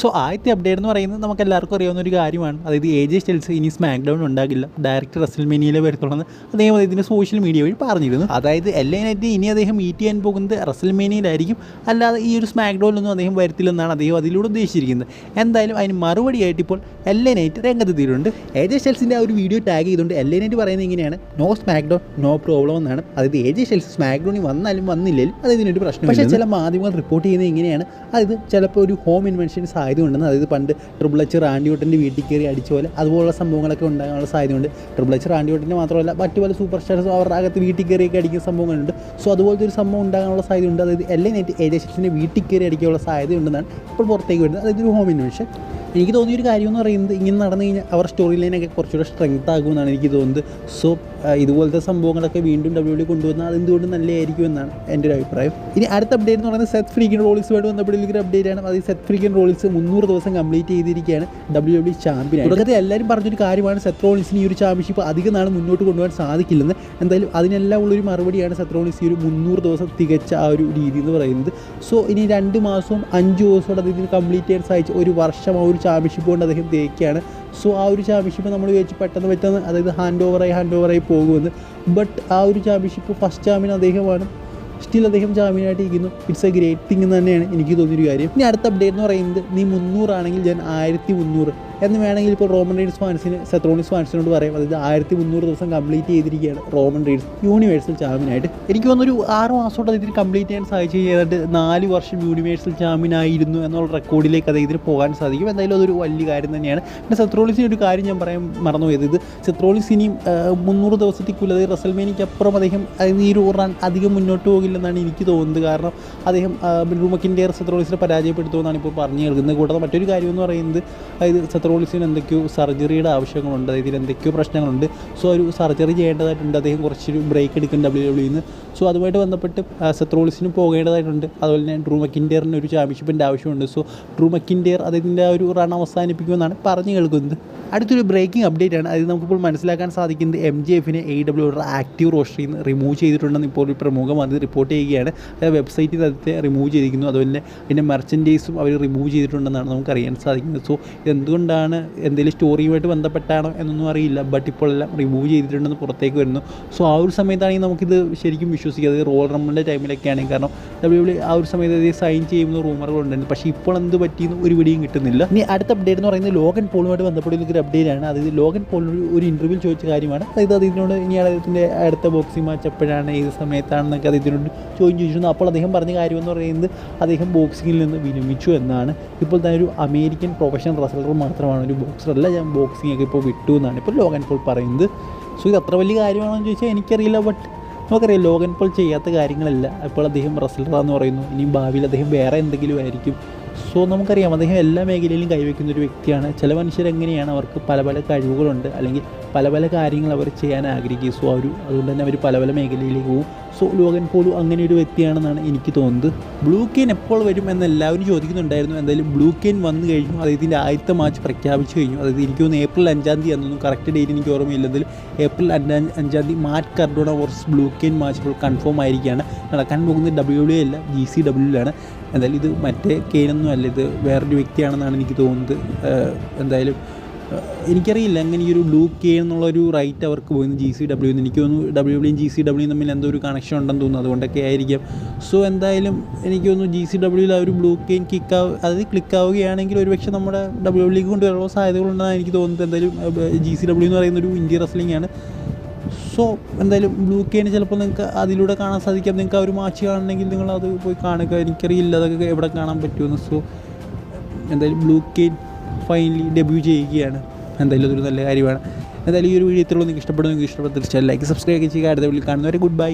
So ആദ്യത്തെ update എന്ന് പറയുന്നത് നമുക്ക് എല്ലാവർക്കും അറിയാവുന്ന ഒരു കാര്യമാണ്. അതായത് എ ജെ സ്റ്റെൽസ് ഇനി സ്മാക്ക് ഡൗൺ ഉണ്ടാകില്ല. ഡയറക്റ്റ് റസൽമേനിയയിലെ വരത്തുള്ളൂ അദ്ദേഹം അദ്ദേഹത്തിന്റെ സോഷ്യൽ മീഡിയ വഴി പറഞ്ഞിരുന്നു. അതായത് എല്ലാ നൈറ്റ് ഇനി അദ്ദേഹം മീറ്റ് ചെയ്യാൻ പോകുന്നത് റസൽമേനിയയിലായിരിക്കും അല്ലാതെ ഈ ഒരു സ്മാക്ക് ഡൗണിലൊന്നും അദ്ദേഹം വരത്തില്ലെന്നാണ് അദ്ദേഹം അതിലൂടെ ഉദ്ദേശിച്ചിരിക്കുന്നത്. എന്തായാലും അതിന് മറുപടിയായിട്ട് ഇപ്പോൾ എല്ലാ എ നൈറ്റ് രംഗത്തെത്തിയിട്ടുണ്ട്. എ ജെ സ്റ്റെൽസിന്റെ ആ ഒരു വീഡിയോ ടാഗ് ചെയ്തുകൊണ്ട് എൽ എ നൈറ്റ് പറയുന്നത് ഇങ്ങനെയാണ്. No smack down no problem എന്നാണ്. അതായത് എ ജെ സ്റ്റെൽസ് സ്മാക്ക് ഡൗണിൽ വന്നാലും വന്നില്ലെങ്കിലും അത് ഇതിനൊരു പ്രശ്നം പക്ഷേ ചില മാധ്യമങ്ങൾ റിപ്പോർട്ട് ചെയ്യുന്നത് ഇങ്ങനെയാണ്. അതായത് ചിലപ്പോൾ ഒരു ഹോം ഇൻവെൻഷൻസ് ആയതുകൊണ്ടെന്ന് അതായത് പണ്ട് ട്രിപ്പിൾ എച്ച് റാൻഡിയോട്ടിന്റെ വീട്ടിൽ കയറി അടിച്ച പോലെ അതുപോലുള്ള സംഭവങ്ങളൊക്കെ ഉണ്ടാകാനുള്ള സാധ്യതയുണ്ട്. ട്രിപ്പിൾ എച്ച് റാൻഡിയോട്ടിന്റെ മാത്രമല്ല മറ്റു പല സൂപ്പർ സ്റ്റാർസും അവരുടെ അകത്ത് വീട്ടിൽ കയറിയൊക്കെ അടിക്കുന്ന സംഭവങ്ങളുണ്ട്. സോ അതുപോലത്തെ ഒരു സംഭവം ഉണ്ടാകാനുള്ള സാധ്യതയുണ്ട്. അതായത് എല്ലാ നെറ്റ് ഏജൻസിന്റെ വീട്ടിൽ കയറി അടിക്കാനുള്ള സാധ്യതയുണ്ടെന്നാണ് ഇപ്പോൾ പുറത്തേക്ക് വരുന്നത്. അതായത് ഒരു ഹോം ഇൻവെൻഷൻ എനിക്ക് തോന്നിയൊരു കാര്യം എന്ന് പറയുന്നത് ഇങ്ങനെ നടന്നു കഴിഞ്ഞാൽ അവർ സ്റ്റോറി ലൈനൊക്കെ കുറച്ചുകൂടെ സ്ട്രെങ്ത് ആകുമെന്നാണ് എനിക്ക് തോന്നുന്നത്. സോ ഇതുപോലത്തെ സംഭവങ്ങളൊക്കെ വീണ്ടും ഡബ്ല്യു കൊണ്ടുവന്നാൽ അതെന്തുകൊണ്ട് നല്ലതായിരിക്കും എന്നാണ് എന്റെ ഒരു അഭിപ്രായം. ഇനി അടുത്ത അപ്ഡേറ്റ് എന്ന് പറയുന്നത് സെത്ത് ഫ്രീക്കൻ വേണ്ടി ബന്ധപ്പെട്ടുള്ള ഒരു അപ്ഡേറ്റ് ആണ്. അത് സെറ്റ് ഫ്രീക്കൻ റോളിസ് മുന്നൂറ് ദിവസം കംപ്ലീറ്റ് ചെയ്തിരിക്കുകയാണ് ഡബ്ല്യു ഡബ്ല്യു ചാമ്പ്യൻ തുടക്കത്തിൽ എല്ലാവരും പറഞ്ഞൊരു കാര്യമാണ് സെത്ത് ഈ ഒരു ചാമ്പ്യൻഷിപ്പ് അധികം നാൾ മുന്നോട്ട് കൊണ്ടുപോകാൻ സാധിക്കില്ലെന്ന്. എന്തായാലും അതിനെല്ലാം ഉള്ളൊരു മറുപടിയാണ് സെത്ത് ഈ ഒരു മുന്നൂറ് ദിവസം തികച്ച ആ ഒരു രീതി എന്ന് പറയുന്നത്. സോ ഇനി രണ്ട് മാസവും അഞ്ച് ദിവസവും അദ്ദേഹത്തിന് കംപ്ലീറ്റ് ചെയ്യാൻ സാധിച്ച ഒരു വർഷം ആ ഒരു ചാമ്പ്യൻഷിപ്പ് കൊണ്ട് അദ്ദേഹം തേക്കുകയാണ് സോ ആ ഒരു ചാമ്പ്യൻഷിപ്പ് നമ്മൾ വിചാരിച്ച് പെട്ടെന്ന് പെട്ടെന്ന് അതായത് ഹാൻഡ് ഓവറായി ഹാൻഡ് ഓവറായി പോകുമെന്ന്. ബട്ട് ആ ഒരു ചാമ്പ്യൻഷിപ്പ് ഫസ്റ്റ് ചാമ്പ്യൻ അദ്ദേഹമാണ്. സ്റ്റിൽ അദ്ദേഹം ജാമ്യമായിട്ട് ഇരിക്കുന്നു. ഇറ്റ്സ് എ ഗ്രേറ്റ് തിങ് തന്നെയാണ് എനിക്ക് തോന്നിയൊരു കാര്യം. ഇനി അടുത്ത അപ്ഡേറ്റ് എന്ന് പറയുന്നത് നീ മുന്നൂറാണെങ്കിൽ ഞാൻ ആയിരത്തി മുന്നൂറ്. എന്ന് വേണമെങ്കിൽ ഇപ്പോൾ റോമൻ റീഡ്സ് ഫാൻസിന് സെത്രോണിസ് ഫാൻസിനോട് പറയാം. അതായത് ആയിരത്തി മുന്നൂറ് ദിവസം കംപ്ലീറ്റ് ചെയ്തിരിക്കുകയാണ് റോമൻ റീഡ്സ് യൂണിവേഴ്സൽ ചാമ്പ്യനായിട്ട് എനിക്ക് തോന്നുന്നൊരു ആറ് മാസത്തോടെ ഇതിന് കംപ്ലീറ്റ് ചെയ്യാൻ സാധിച്ചു. ഏതാണ്ട് നാല് വർഷം യൂണിവേഴ്സൽ ചാമ്പ്യൻ ആയിരുന്നു എന്നുള്ള റെക്കോർഡിലേക്ക് അദ്ദേഹത്തിന് പോകാൻ സാധിക്കും. എന്തായാലും അതൊരു വലിയ കാര്യം തന്നെയാണ്. പിന്നെ സെത്രോളിസിന് ഒരു കാര്യം ഞാൻ പറയാൻ മറന്നുപോയത്. ഇത് സെത്രോളിസ് ഇനിയും മുന്നൂറ് ദിവസത്തേക്കുള്ള അതായത് റസൽമേനിക്ക് അപ്പുറം അദ്ദേഹം ഈ ഒരു റൺ അധികം മുന്നോട്ട് പോകില്ലെന്നാണ് എനിക്ക് തോന്നുന്നത്. കാരണം അദ്ദേഹം ബിൽറൂമക്കിന്റെ സെത്രോളിസിനെ പരാജയപ്പെടുത്തുമെന്നാണ് ഇപ്പോൾ പറഞ്ഞു കേൾക്കുന്നത്. കൂടാതെ മറ്റൊരു കാര്യം എന്ന് പറയുന്നത് അതായത് സെത്രോളിസിന് എന്തൊക്കെയോ സർജറിയുടെ ആവശ്യങ്ങളുണ്ട് അതായത് എന്തൊക്കെയോ പ്രശ്നങ്ങളുണ്ട്. സോ ഒരു സർജറി ചെയ്യേണ്ടതായിട്ടുണ്ട്. അദ്ദേഹം കുറച്ചൊരു ബ്രേക്ക് എടുക്കും ഡബ്ല്യു ഡബ്ല്യു നിന്ന് സോ അതുമായിട്ട് ബന്ധപ്പെട്ട് സെത്രോളിസിന് പോകേണ്ടതായിട്ടുണ്ട്. അതുപോലെ തന്നെ ഡ്രൂ ഒരു ചാമ്പ്യൻഷിപ്പിന്റെ ആവശ്യമുണ്ട്. സോ ഡ്രൂ അതിന്റെ ആ ഒരു റൺ അവസാനിപ്പിക്കുമെന്നാണ് പറഞ്ഞു കേൾക്കുന്നത്. അടുത്തൊരു ബ്രേക്കിംഗ് അപ്ഡേറ്റ് ആണ്. അത് നമുക്കിപ്പോൾ മനസ്സിലാക്കാൻ സാധിക്കുന്നത് എം ജി എഫിനെ എ ഡബ്ല്യുയുടെ ആക്റ്റീവ് റോസ്റ്ററിൽ നിന്ന് റിമൂവ് ചെയ്തിട്ടുണ്ടെന്ന് ഇപ്പോൾ ഒരു പ്രമുഖ അത് റിപ്പോർട്ട് ചെയ്യുകയാണ്. അതായത് വെബ്സൈറ്റിൽ അതിനെ റിമൂവ് ചെയ്തിരിക്കുന്നു. അതുപോലെ അതിന്റെ മെർച്ചൻഡൈസും അവർ റിമൂവ് ചെയ്തിട്ടുണ്ടെന്നാണ് നമുക്ക് അറിയാൻ സാധിക്കുന്നത്. സോ ഇതെന്തുകൊണ്ടാണ് എന്തെങ്കിലും സ്റ്റോറിയുമായിട്ട് ബന്ധപ്പെട്ടാണോ എന്നൊന്നും അറിയില്ല. ബട്ട് ഇപ്പോൾ എല്ലാം റിമൂവ് ചെയ്തിട്ടുണ്ടെന്ന് പുറത്തേക്ക് വരുന്നു. സോ ആ ഒരു സമയത്താണെങ്കിൽ നമുക്കിത് ശരിക്കും വിശ്വസിക്കുക അതായത് റോൾ ടൈമിലൊക്കെ ആണെങ്കിൽ കാരണം ഡബ്ല്യു ഡബ്ല്യു ആ ഒരു സമയത്ത് അത് സൈൻ ചെയ്യുന്ന റൂമറുകൾ ഉണ്ടായിരുന്നു പക്ഷേ ഇപ്പോൾ എന്ത് പറ്റിയെന്ന് ഒരു പിടിയും കിട്ടുന്നില്ല. ഇനി അടുത്ത അപ്ഡേറ്റ് എന്ന് പറയുന്നത് ലോഗൻ പോളുമായിട്ട് ബന്ധപ്പെട്ടുള്ള ഒരു ആണ്. അതായത് ലോകൻ പോളിനോട് ഒരു ഇന്റർവ്യൂ ചോദിച്ച കാര്യമാണ്. അതായത് അതിനോട് ഇനി അദ്ദേഹത്തിന്റെ അടുത്ത ബോക്സിംഗ് മാച്ച് എപ്പോഴാണ് ഏത് സമയത്താണെന്നൊക്കെ അദ്ദേഹത്തിനോട് ചോദിച്ചു ചോദിച്ചിരുന്നു. അപ്പോൾ അദ്ദേഹം പറഞ്ഞ കാര്യം എന്ന് പറയുന്നത് അദ്ദേഹം ബോക്സിങ്ങിൽ നിന്ന് വിരമിച്ചു എന്നാണ്. ഇപ്പോൾ തന്നെ ഒരു അമേരിക്കൻ പ്രൊഫഷണൽ റസലർ മാത്രമാണ്. ഒരു ബോക്സർ അല്ല ഞാൻ ബോക്സിംഗ് ഒക്കെ ഇപ്പോൾ വിട്ടു എന്നാണ് ഇപ്പോൾ ലോകൻ പോൾ പറയുന്നത്. സോ ഇത് അത്ര വലിയ കാര്യമാണോ എന്ന് ചോദിച്ചാൽ എനിക്കറിയില്ല ബട്ട് നമുക്കറിയാം ലോകൻ പോൾ ചെയ്യാത്ത കാര്യങ്ങളല്ല. ഇപ്പോൾ അദ്ദേഹം റെസലറാന്ന് പറയുന്നു. ഇനി ഭാവിയിൽ അദ്ദേഹം വേറെ എന്തെങ്കിലും ആയിരിക്കും. സോ നമുക്കറിയാം അദ്ദേഹം എല്ലാ മേഖലയിലും കൈവയ്ക്കുന്ന ഒരു വ്യക്തിയാണ്. ചില മനുഷ്യരെങ്ങനെയാണ് അവർക്ക് പല പല കഴിവുകളുണ്ട്. അല്ലെങ്കിൽ പല പല കാര്യങ്ങൾ അവർ ചെയ്യാൻ ആഗ്രഹിക്കും. സോ അവർ അതുകൊണ്ട് തന്നെ അവർ പല പല മേഖലയിലേക്ക് പോകും. സോ ലോകൻ പോലും അങ്ങനെ ഒരു വ്യക്തിയാണെന്നാണ് എനിക്ക് തോന്നുന്നത്. ബ്ലൂ കെയിൻ എപ്പോൾ വരും എന്ന് എല്ലാവരും ചോദിക്കുന്നുണ്ടായിരുന്നു. എന്തായാലും ബ്ലൂ കെയിൻ വന്നു കഴിഞ്ഞു. അദ്ദേഹത്തിന്റെ ആദ്യത്തെ മാച്ച് പ്രഖ്യാപിച്ചു കഴിഞ്ഞു. അതായത് എനിക്ക് തോന്നുന്നു ഏപ്രിൽ അഞ്ചാം തീയതി എന്നൊന്നും കറക്റ്റ് ഡേറ്റ് എനിക്ക് ഓർമ്മയില്ലെങ്കിൽ ഏപ്രിൽ അഞ്ചാം തീയതി Matt Cardona versus blue Kane match ഇപ്പോൾ കൺഫേം ആയിരിക്കുകയാണ്. നടക്കാൻ പോകുന്നത് ഡബ്ല്യു ഡബ്ല്യു അല്ല ജി സി ഡബ്ല്യുലാണ് എന്തായാലും ഇത് മറ്റേ കെയിനൊന്നും അല്ല ഇത് വേറൊരു വ്യക്തിയാണെന്നാണ് എനിക്ക് തോന്നുന്നത്. എന്തായാലും എനിക്കറിയില്ല അങ്ങനെ ഈ ഒരു ബ്ലൂ കെ എന്നുള്ളൊരു റൈറ്റ് അവർക്ക് പോയിരുന്നു ജി സി ഡബ്ല്യു എന്ന് എനിക്ക് തോന്നുന്നു ഡബ്ല്യു ഡബ്ല്യൂയും ജി സി ഡബ്ല്യു തമ്മിൽ എന്തോ ഒരു കണക്ഷൻ ഉണ്ടെന്ന് തോന്നുന്നു അതുകൊണ്ടൊക്കെ ആയിരിക്കും. സോ എന്തായാലും എനിക്ക് തോന്നുന്നു ജി സി ഡബ്ല്യൂയിൽ ആ ഒരു ബ്ലൂ കെയിൻ കിക്ക് ആവ് അതായത് ക്ലിക്ക് ആവുകയാണെങ്കിൽ ഒരുപക്ഷെ നമ്മുടെ ഡബ്ല്യു ഡബ്ല്യൂക്ക് കൊണ്ടുവരാനുള്ള സാധ്യതകളുണ്ടെന്നാണ് എനിക്ക് തോന്നുന്നത്. എന്തായാലും ജി സി ഡബ്ല്യു എന്ന് പറയുന്ന ഒരു ഇന്ത്യ റെസ്ലിംഗ് ആണ്. സോ എന്തായാലും ബ്ലൂ കെയിന് ചിലപ്പോൾ നിങ്ങൾക്ക് അതിലൂടെ കാണാൻ സാധിക്കാം. നിങ്ങൾക്ക് ആ ഒരു മാച്ച് കാണണമെങ്കിൽ നിങ്ങൾ അത് പോയി കാണുക. എനിക്കറിയില്ല അതൊക്കെ എവിടെ കാണാൻ പറ്റുമെന്ന്. സോ എന്തായാലും ബ്ലൂ കെയിൻ ഫൈനലി ഡെബ്യൂ ചെയ്യുകയാണ്. എന്തായാലും അതൊരു നല്ല കാര്യമാണ്. എന്തായാലും ഈ ഒരു വീഡിയോ ഇത്രയുള്ളൂ നിങ്ങൾക്ക് ഇഷ്ടപ്പെടുന്നു നിങ്ങൾക്ക് ഇഷ്ടപ്പെടുന്ന തീർച്ചയായും ലൈക്ക് സബ്സ്ക്രൈബ് ചെയ്യുക. അടുത്ത വിളി കാണുന്നവരെ ഗുഡ് ബൈ